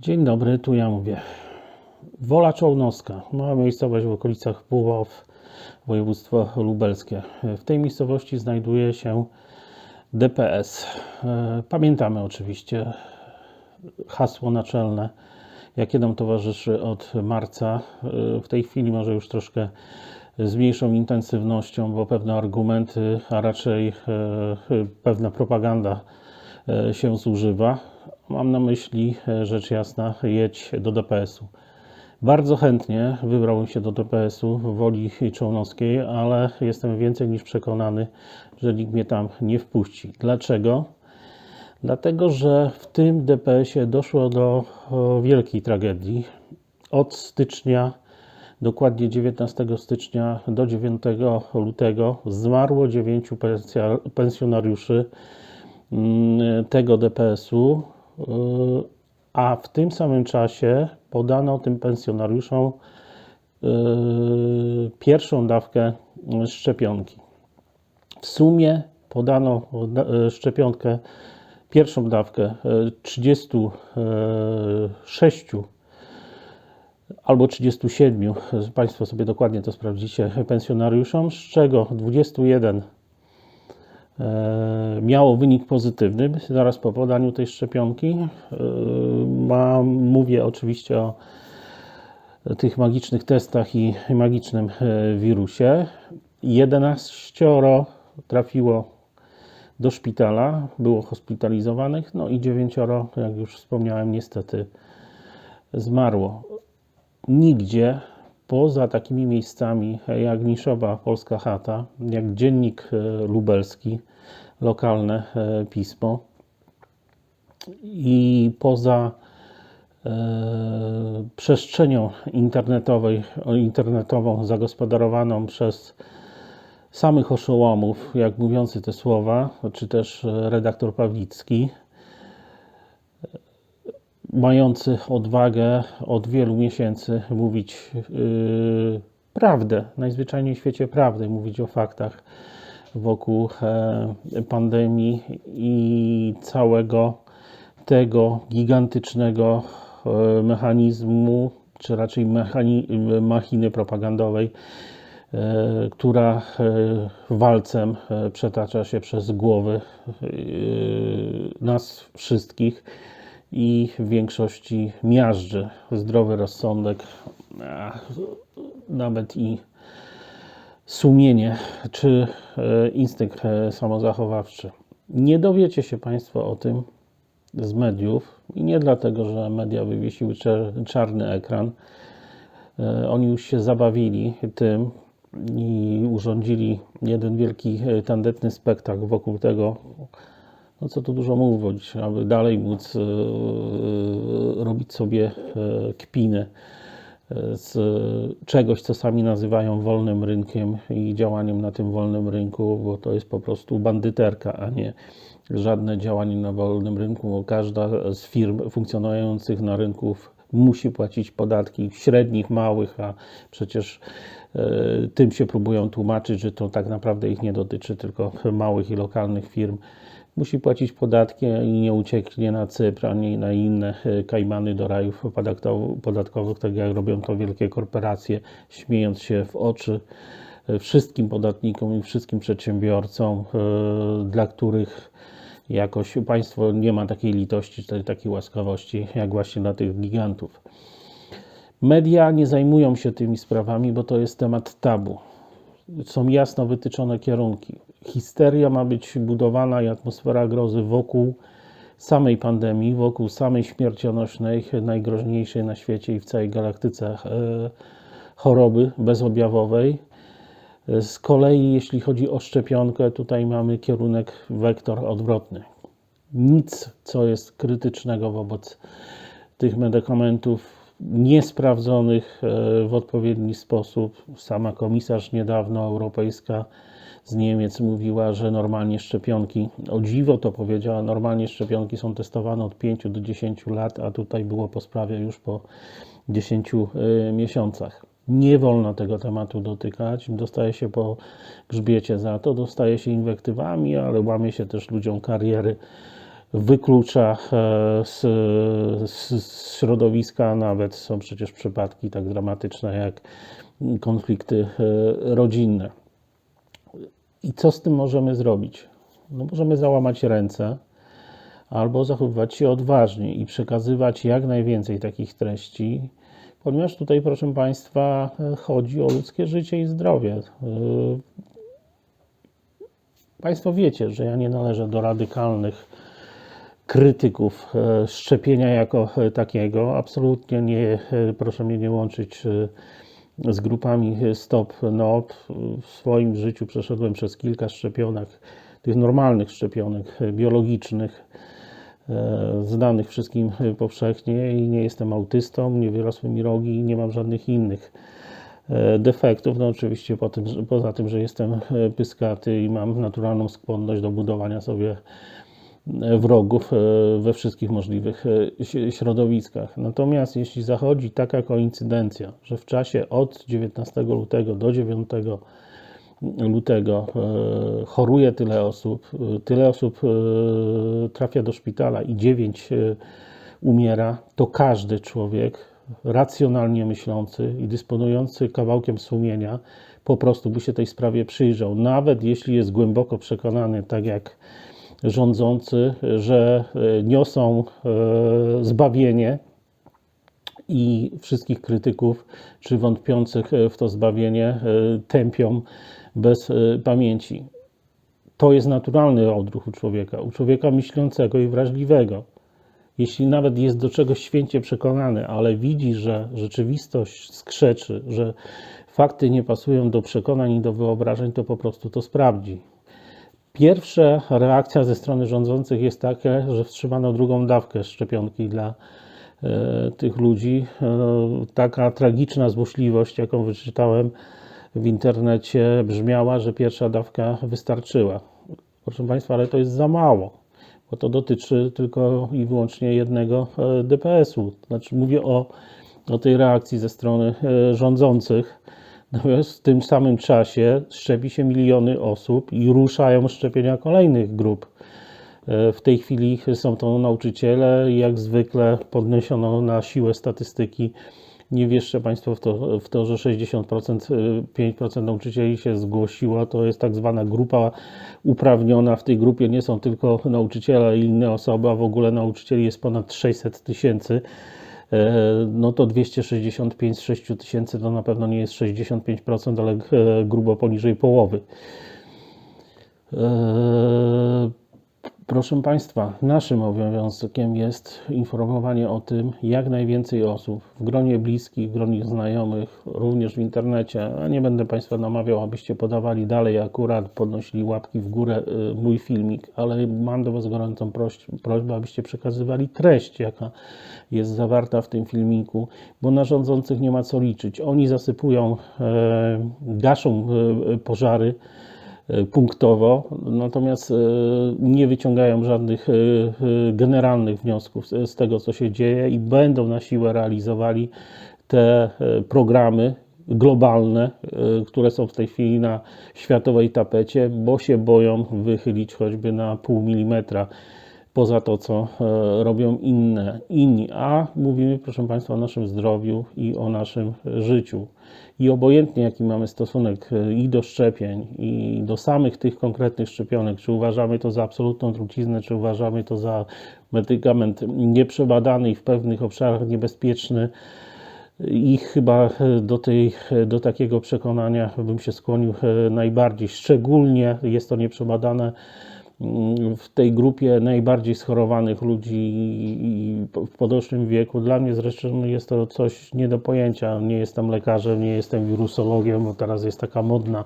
Dzień dobry, tu ja mówię. Wola Czołnowska, mała miejscowość w okolicach Puław, województwo lubelskie. W tej miejscowości znajduje się DPS. E, Pamiętamy oczywiście hasło naczelne, jakie nam towarzyszy od marca. E, W tej chwili może już troszkę z mniejszą intensywnością, bo pewne argumenty, a raczej e, pewna propaganda się zużywa. Mam na myśli, e, rzecz jasna, jedź do DPS-u. Bardzo chętnie wybrałbym się do DPS-u w Woli Czołnowskiej, ale jestem więcej niż przekonany, że nikt mnie tam nie wpuści. Dlaczego? Dlatego, że w tym DPS-ie doszło do wielkiej tragedii. Od stycznia, dokładnie 19 stycznia do 9 lutego zmarło 9 pensja- pensjonariuszy mm, tego DPS-u, a w tym samym czasie podano tym pensjonariuszom y, pierwszą dawkę szczepionki. W sumie podano da- y, szczepionkę, pierwszą dawkę y, 36 albo 37, Państwo sobie dokładnie to sprawdzicie, pensjonariuszom, z czego 21 e, miało wynik pozytywny zaraz po podaniu tej szczepionki. E, Ma, mówię oczywiście o tych magicznych testach i magicznym e, wirusie. 11 trafiło do szpitala, było hospitalizowanych, no i 9, jak już wspomniałem, niestety zmarło. Nigdzie poza takimi miejscami jak Niszowa Polska Chata, jak Dziennik e, Lubelski, lokalne e, pismo. I poza e, przestrzenią internetowej, internetową zagospodarowaną przez samych oszołomów, jak mówiący te słowa, czy też e, redaktor Pawlicki, mający odwagę od wielu miesięcy mówić yy, prawdę, najzwyczajniej w świecie prawdę, mówić o faktach wokół e, pandemii i całego tego gigantycznego e, mechanizmu, czy raczej mechani- machiny propagandowej, e, która e, walcem e, przetacza się przez głowy e, nas wszystkich i w większości miażdży zdrowy rozsądek, nawet i sumienie czy e, instynkt e, samozachowawczy. Nie dowiecie się Państwo o tym z mediów i nie dlatego, że media wywiesiły czarny ekran. E, Oni już się zabawili tym i urządzili jeden wielki tandetny spektakl wokół tego, no co tu dużo mówić, aby dalej móc e, robić sobie e, kpinę e, z czegoś, co sami nazywają wolnym rynkiem i działaniem na tym wolnym rynku, bo to jest po prostu bandyterka, a nie żadne działanie na wolnym rynku, bo każda z firm funkcjonujących na rynku musi płacić podatki średnich, małych, a przecież e, tym się próbują tłumaczyć, że to tak naprawdę ich nie dotyczy, tylko małych i lokalnych firm. Musi płacić podatki i nie ucieknie na Cypr ani na inne e, kajmany do rajów podatkow- podatkowych, tak jak robią to wielkie korporacje, śmiejąc się w oczy e, wszystkim podatnikom i wszystkim przedsiębiorcom, e, dla których jakoś państwo nie ma takiej litości, czy takiej łaskawości, jak właśnie dla tych gigantów. Media nie zajmują się tymi sprawami, bo to jest temat tabu. Są jasno wytyczone kierunki. Histeria ma być budowana i atmosfera grozy wokół samej pandemii, wokół samej śmiercionośnej, najgroźniejszej na świecie i w całej galaktyce e, choroby bezobjawowej. Z kolei, jeśli chodzi o szczepionkę, tutaj mamy kierunek, wektor odwrotny. Nic, co jest krytycznego wobec tych medykamentów niesprawdzonych e, w odpowiedni sposób. Sama komisarz niedawno europejska z Niemiec mówiła, że normalnie szczepionki, o dziwo to powiedziała, normalnie szczepionki są testowane od 5 do 10 lat, a tutaj było po sprawie już po 10 e, miesiącach. Nie wolno tego tematu dotykać. Dostaje się po grzbiecie za to, dostaje się inwektywami, ale łamie się też ludziom kariery wyklucza e, z, z, środowiska. Nawet są przecież przypadki tak dramatyczne jak konflikty e, rodzinne. I co z tym możemy zrobić? No możemy załamać ręce albo zachowywać się odważnie i przekazywać jak najwięcej takich treści, ponieważ tutaj, proszę Państwa, chodzi o ludzkie życie i zdrowie. E, Państwo wiecie, że ja nie należę do radykalnych krytyków e, szczepienia jako e, takiego. Absolutnie nie, e, proszę mnie nie łączyć z grupami Stop NOP. W swoim życiu przeszedłem przez kilka szczepionek, tych normalnych szczepionek biologicznych, znanych wszystkim powszechnie i nie jestem autystą, nie wyrosły mi rogi i nie mam żadnych innych defektów. No oczywiście po tym, poza tym, że jestem pyskaty i mam naturalną skłonność do budowania sobie wrogów e, we wszystkich możliwych e, środowiskach. Natomiast jeśli zachodzi taka koincydencja, że w czasie od 19 lutego do 9 lutego e, choruje tyle osób, tyle osób trafia do szpitala i 9 umiera, to każdy człowiek racjonalnie myślący i dysponujący kawałkiem sumienia po prostu by się tej sprawie przyjrzał. Nawet jeśli jest głęboko przekonany, tak jak rządzący, że e, niosą e, zbawienie, i wszystkich krytyków czy wątpiących w to zbawienie e, tępią bez e, pamięci. To jest naturalny odruch u człowieka, u człowieka myślącego i wrażliwego. Jeśli nawet jest do czegoś święcie przekonany, ale widzi, że rzeczywistość skrzeczy, że fakty nie pasują do przekonań i do wyobrażeń, to po prostu to sprawdzi. Pierwsza reakcja ze strony rządzących jest taka, że wstrzymano drugą dawkę szczepionki dla e, tych ludzi. E, taka tragiczna złośliwość, jaką wyczytałem w internecie, brzmiała, że pierwsza dawka wystarczyła. Proszę Państwa, ale to jest za mało, bo to dotyczy tylko i wyłącznie jednego e, DPS-u. Znaczy, mówię o, o tej reakcji ze strony rządzących. Natomiast w tym samym czasie szczepi się miliony osób i ruszają szczepienia kolejnych grup. E, W tej chwili są to nauczyciele i jak zwykle podniesiono na siłę statystyki. Nie wierzcie Państwo w to, w to, że 60%, e, 5% nauczycieli się zgłosiło. To jest tak zwana grupa uprawniona. W tej grupie nie są tylko nauczyciele i inne osoby, a w ogóle nauczycieli jest ponad 600 tysięcy. E, No to 265 z 6 tysięcy to na pewno nie jest 65%, ale e, grubo poniżej połowy. Proszę Państwa, naszym obowiązkiem jest informowanie o tym, jak najwięcej osób w gronie bliskich, w gronie znajomych, również w internecie. A nie będę Państwa namawiał, abyście podawali dalej akurat, podnosili łapki w górę y, mój filmik, ale mam do Was gorącą proś- prośbę, abyście przekazywali treść, jaka jest zawarta w tym filmiku, bo na rządzących nie ma co liczyć. Oni zasypują, e, gaszą e, pożary punktowo, natomiast e, nie wyciągają żadnych e, e, generalnych wniosków z tego, co się dzieje i będą na siłę realizowali te e, programy globalne, e, które są w tej chwili na światowej tapecie, bo się boją wychylić choćby na pół milimetra poza to, co e, robią inne, inni. A mówimy, proszę Państwa, o naszym zdrowiu i o naszym życiu. I obojętnie, jaki mamy stosunek e, i do szczepień, i do samych tych konkretnych szczepionek, czy uważamy to za absolutną truciznę, czy uważamy to za medykament nieprzebadany i w pewnych obszarach niebezpieczny, i chyba e, do, tej, do takiego przekonania bym się skłonił e, najbardziej. Szczególnie jest to nieprzebadane w tej grupie najbardziej schorowanych ludzi w podeszłym wieku. Dla mnie zresztą jest to coś nie do pojęcia. Nie jestem lekarzem, nie jestem wirusologiem, bo teraz jest taka modna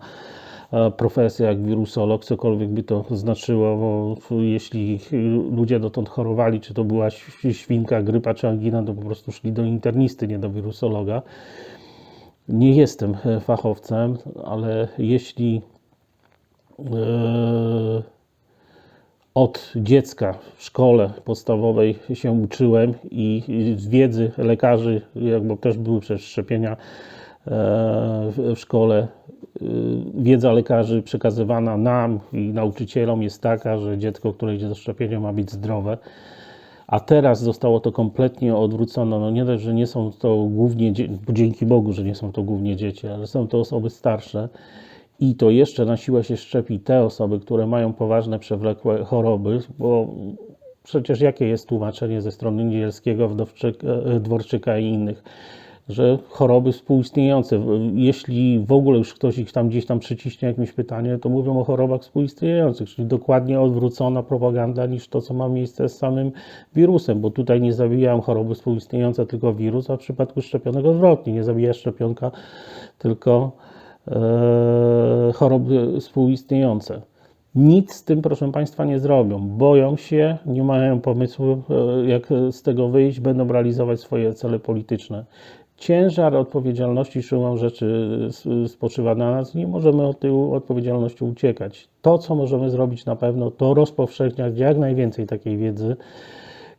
e, profesja jak wirusolog, cokolwiek by to znaczyło, bo jeśli ludzie dotąd chorowali, czy to była świnka, grypa czy angina, to po prostu szli do internisty, nie do wirusologa. Nie jestem e, fachowcem, ale jeśli e, od dziecka w szkole podstawowej się uczyłem i z wiedzy lekarzy, jakby też były przecież szczepienia e, w, szkole, y, wiedza lekarzy przekazywana nam i nauczycielom jest taka, że dziecko, które idzie do szczepienia ma być zdrowe. A teraz zostało to kompletnie odwrócone. No nie dość, że nie są to głównie, dzięki Bogu, że nie są to głównie dzieci, ale są to osoby starsze. I to jeszcze na siłę się szczepi te osoby, które mają poważne, przewlekłe choroby, bo przecież jakie jest tłumaczenie ze strony Niedzielskiego, e, Dworczyka i innych, że choroby współistniejące, jeśli w ogóle już ktoś ich tam gdzieś tam przyciśnie jakimś pytanie, to mówią o chorobach współistniejących, czyli dokładnie odwrócona propaganda niż to, co ma miejsce z samym wirusem, bo tutaj nie zabijają choroby współistniejące tylko wirus, a w przypadku szczepionek odwrotnie, nie zabija szczepionka tylko choroby współistniejące. Nic z tym, proszę Państwa, nie zrobią. Boją się, nie mają pomysłu, e, jak z tego wyjść, będą realizować swoje cele polityczne. Ciężar odpowiedzialności siłą rzeczy spoczywa na nas. Nie możemy od tej odpowiedzialności uciekać. To, co możemy zrobić na pewno, to rozpowszechniać jak najwięcej takiej wiedzy,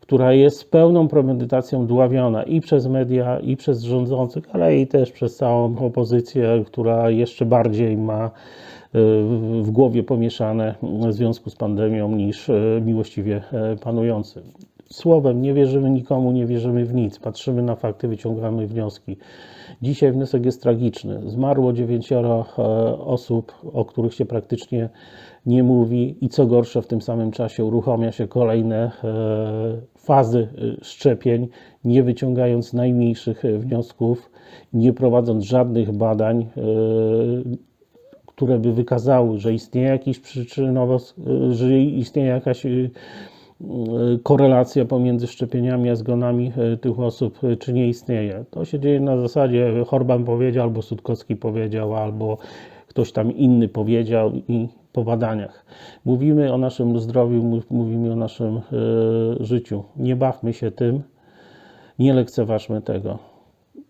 która jest pełną premedytacją dławiona i przez media, i przez rządzących, ale i też przez całą opozycję, która jeszcze bardziej ma y, w w głowie pomieszane w związku z pandemią niż y, miłościwie y, panujący. Słowem, nie wierzymy nikomu, nie wierzymy w nic, patrzymy na fakty, wyciągamy wnioski. Dzisiaj wniosek jest tragiczny. Zmarło dziewięcioro e, osób, o których się praktycznie nie mówi, i co gorsza, w tym samym czasie uruchamia się kolejne e, fazy e, szczepień, nie wyciągając najmniejszych wniosków, nie prowadząc żadnych badań, które by wykazały, że istnieje jakiś przyczynowo, że istnieje jakaś korelacja pomiędzy szczepieniami a zgonami y, tych osób, y, czy nie istnieje. To się dzieje na zasadzie Horban powiedział, albo Sutkowski powiedział, albo ktoś tam inny powiedział i po badaniach. Mówimy o naszym zdrowiu, mów- mówimy o naszym y, życiu. Nie bawmy się tym, nie lekceważmy tego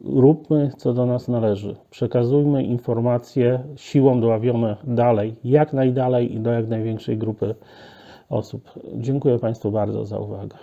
róbmy, co do nas należy. Przekazujmy informacje siłą dławione dalej, jak najdalej i do jak największej grupy osób. Dziękuję Państwu bardzo za uwagę.